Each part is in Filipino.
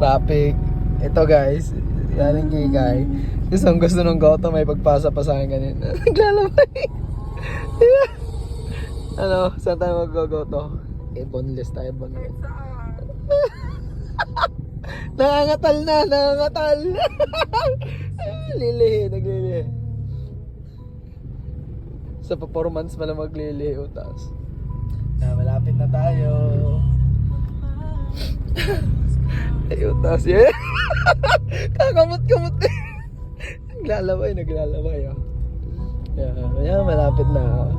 Traffic. Ito guys, galing kay Guy. Isang gusto ng goto, may pagpasa pa sa akin kanina. Naglalabay. ano, saan tayo mag-goto? Eh, boneless tayo, boneless. nangangatal na, nangangatal. lilihi, naglilihi. Sa performance pala maglilihi utas. Na, malapit na tayo. Ay, utas yan. Kakamot-kamot naglalaway, naglalaway oh. Yeah, yeah, malapit na.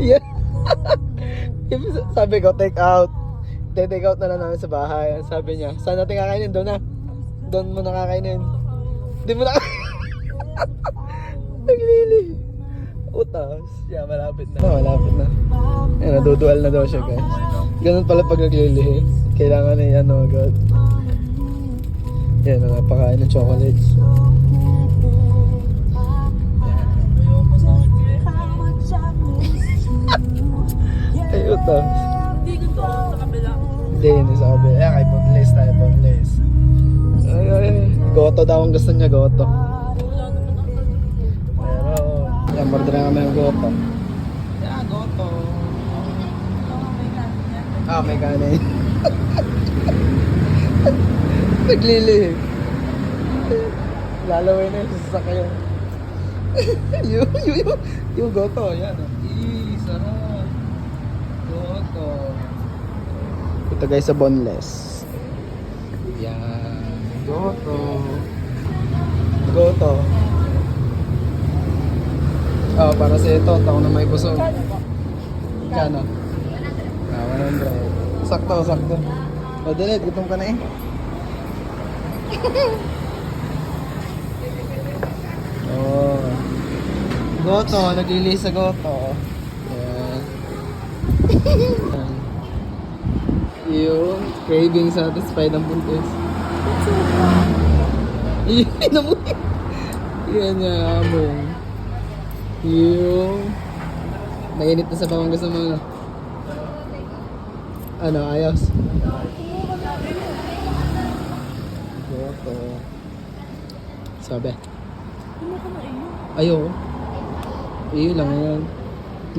yeah. Sabi ko, take out. Te-take out na lang namin sa bahay. Sabi niya, saan natin kakainin? Doon na. Doon mo nakakainin. Hindi mo na... Naglili. Utas. Yeah, malapit na. Oh, malapit na. Ayan, nadudual na daw siya, guys. Ganun pala pag naglilihi. Kailangan na ano agad. Yan, napakain ng chocolates. Ay, utas. Hindi, hindi sa kabila. Ayan, kay Boneless tayo, Boneless. Ay, ay, ay. Goto daw ang gusto niya, Goto. Pero, yan, order na kami ng Goto. Yeah, Goto. Ah, may kanin. Naglilihim. Lalaway na yung sasakyan. yung, yung, yung, yung Goto, yan. Ih, sarap. Goto. Ito guys sa boneless. Yan. Goto. Goto. Oh, para sa ito, taon na may busog. Kano? 100. Sakto, sakto. O, dali, gutom ka na eh. oh. Goto, naglilinis sa goto. Ayan. Yung craving satisfied ang buntis. Yun na mo. Yan nga, among. Yung mainit na sa pamang gusto mo. Ano, ayos? Goto. Sabi. Ayo. Iyo lang yan.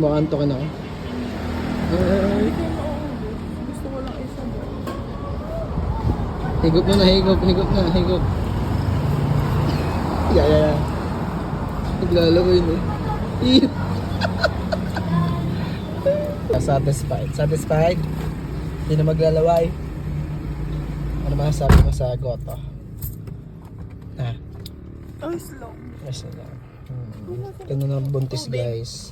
Mukhang antokin ako. Ay. Higop mo na, higop, higop na, higop. Yeah, yeah, yeah. Naglalaway na. Iyo. Satisfied. Satisfied? Hindi na maglalaway. Ano masasabi mo sa goto? Ha? Ang slow. Yes, Hmm. Ganun ang buntis guys.